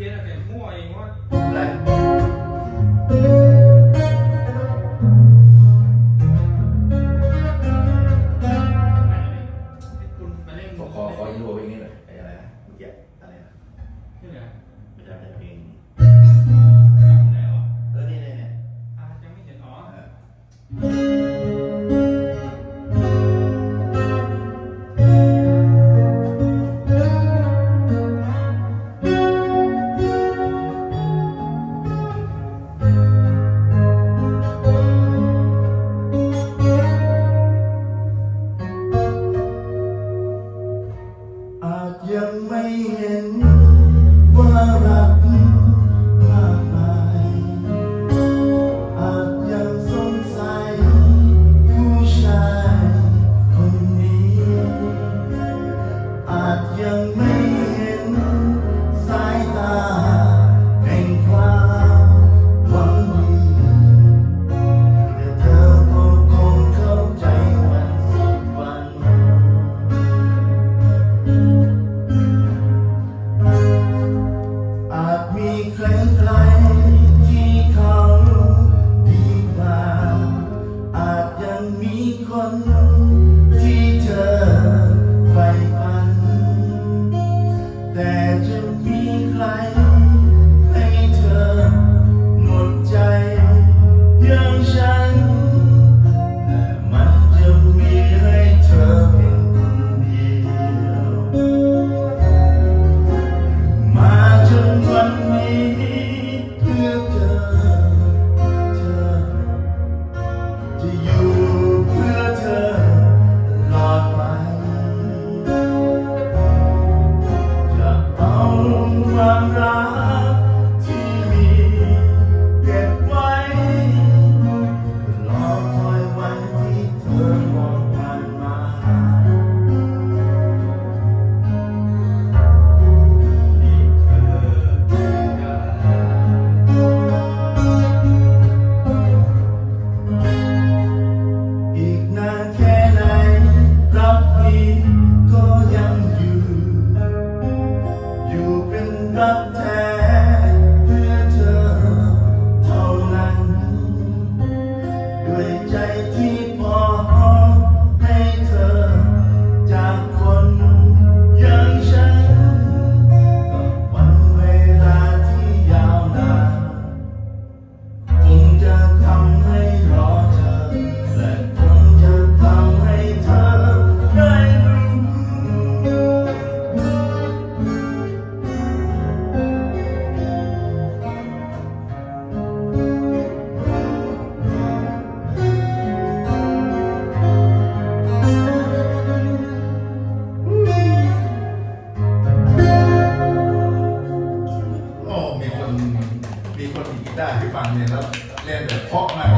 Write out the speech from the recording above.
เพี้ยนแต่มั่วเองว่าอะไร ยังไม่เห็นว่ารักมากมายอาจยังสงสัยผู้ชายคนนี้ อาจยัง me ได้ที่ฟังเนี่ยแล้วเล่นแบบเพาะมาก